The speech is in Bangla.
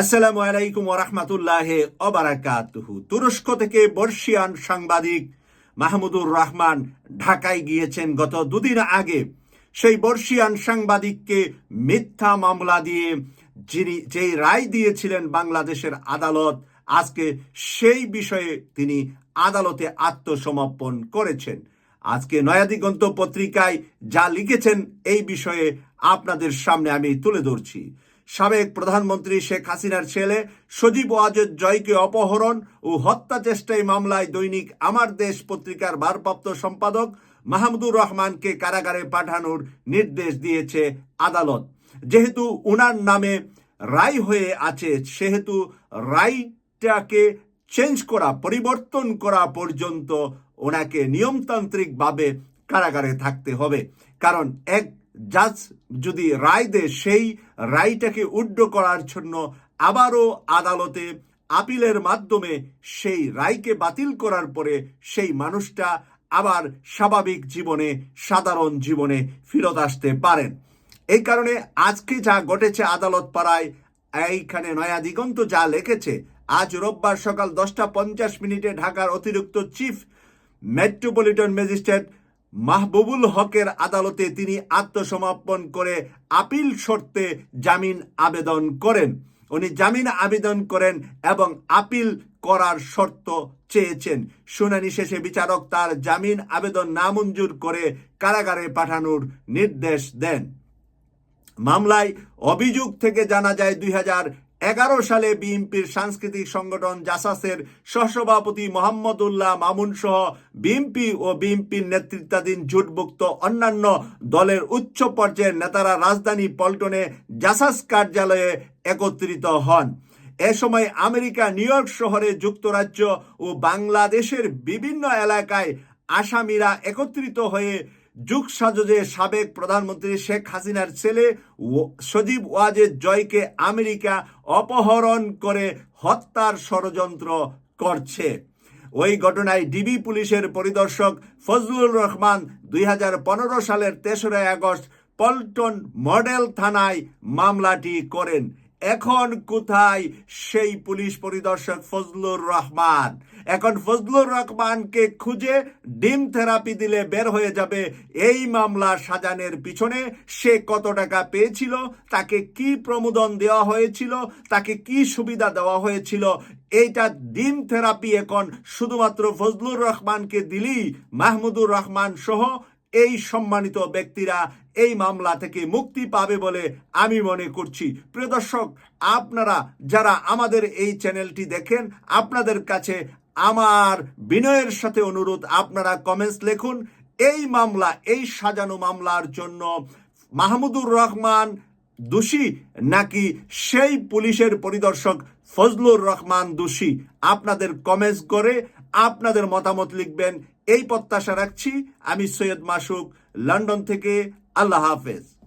আসসালামু আলাইকুম ওরহমতুল্লাহ অবারাকাতুহু তুরস্ক থেকে বর্ষিয়ান সাংবাদিক মাহমুদুর রহমান ঢাকায় গিয়েছেন গত দুদিন আগে। সেই বর্ষিয়ান সাংবাদিককে মিথ্যা মামলা দিয়ে যিনি যেই রায় দিয়েছিলেন বাংলাদেশের আদালত, আজকে সেই বিষয়ে তিনি আদালতে আত্মসমর্পণ করেছেন। আজকে নয়াদিগন্ত পত্রিকায় যা লিখেছেন এই বিষয়ে আপনাদের সামনে আমি তুলে ধরছি। সাবেক প্রধানমন্ত্রী শেখ হাসিনার ছেলে সজীব ওয়াজেদ জয়কে অপহরণ ও হত্যা চেষ্টায় মামলায় দৈনিক আমার দেশ পত্রিকার ভারপ্রাপ্ত সম্পাদক মাহমুদুর রহমানকে কারাগারে পাঠানোর নির্দেশ দিয়েছে আদালত। যেহেতু উনার নামে রায় হয়ে আছে, সেহেতু রায়টাকে চেঞ্জ করা, পরিবর্তন করা পর্যন্ত ওনাকে নিয়মতান্ত্রিকভাবে কারাগারে থাকতে হবে। কারণ এক জাজ যদি রায় দেয়, সেই রায়টাকে উড্ড করার জন্য আবারও আদালতে আপিলের মাধ্যমে সেই রায়কে বাতিল করার পরে সেই মানুষটা আবার স্বাভাবিক জীবনে, সাধারণ জীবনে ফেরত আসতে পারেন এই কারণে আজকে যা ঘটেছে আদালত পাড়ায় এইখানে নয়া দিগন্ত যা লিখেছে, আজ রোববার সকাল দশটা পঞ্চাশ মিনিটে ঢাকার অতিরিক্ত চিফ মেট্রোপলিটন ম্যাজিস্ট্রেট মাহবুবুল হকের আদালতে তিনি আত্মসমর্পণ করে আপিল শর্তে জামিন আবেদন করেন। উনি জামিন আবেদন করেন এবং আপিল করার শর্ত চেয়েছেন। শুনানি শেষে বিচারক তার জামিন আবেদন নামঞ্জুর করে কারাগারে পাঠানোর নির্দেশ দেন। মামলায় অভিযোগ থেকে জানা যায়, দুই হাজার এগারো সালে বিএনপির সাংস্কৃতিক সংগঠন জাসাসের সহসভাপতি মোহাম্মদুল্লাহ মামুন সহ বিএনপি ও বিএনপির নেতৃত্বাধীন জোটভুক্ত অন্যান্য দলের উচ্চ পর্যায়ের নেতারা রাজধানী পল্টনে জাসাস কার্যালয়ে একত্রিত হন। এ সময় আমেরিকা, নিউ ইয়র্ক শহরে যুক্তরাজ্য ও বাংলাদেশের বিভিন্ন এলাকায় আসামিরা একত্রিত হয়ে যুগ সাবেক প্রধানমন্ত্রী শেখ হাসিনার ছেলে সজীব ওয়াজেদ জয়কে আমেরিকা অপহরণ করে হত্যার ষড়যন্ত্র করছে। ওই ঘটনায় ডিবি পুলিশের পরিদর্শক ফজলুর রহমান দুই হাজার পনেরো সালের তেসরা আগস্ট পল্টন মডেল থানায় মামলাটি করেন। এখন কোথায় সেই পুলিশ পরিদর্শক ফজলুর রহমান? এখন ফজলুর রহমানকে খুঁজে ডিম থেরাপি দিলে বের হয়ে যাবে এই মামলা সাজানের পিছনে। সে কত টাকা পেয়েছিল, তাকে কি প্রমোদন দেওয়া হয়েছিল, তাকে কি সুবিধা দেওয়া হয়েছিল, এইটা ডিম থেরাপি এখন শুধুমাত্র ফজলুর রহমানকে দিলেই মাহমুদুর রহমান সহ এই সম্মানিত ব্যক্তিরা এই মামলা থেকে মুক্তি পাবে বলে আমি মনে করছি। প্রিয় দর্শক, আপনারা যারা আমাদের এই চ্যানেলটি দেখেন, আপনাদের কাছে আমার বিনয়ের সাথে অনুরোধ, আপনারা কমেন্টস লিখুন। এই মামলা, এই সাজানো মামলার জন্য মাহমুদুর রহমান দোষী নাকি সেই পুলিশের পরিদর্শক ফজলুর রহমান দোষী? আপনাদের কমেন্টস করে আপনাদের মতামত লিখবেন। এই প্রত্যাশা রাখছি। আমি সৈয়দ মাসুক লন্ডন থেকে। আল্লাহ হাফেজ।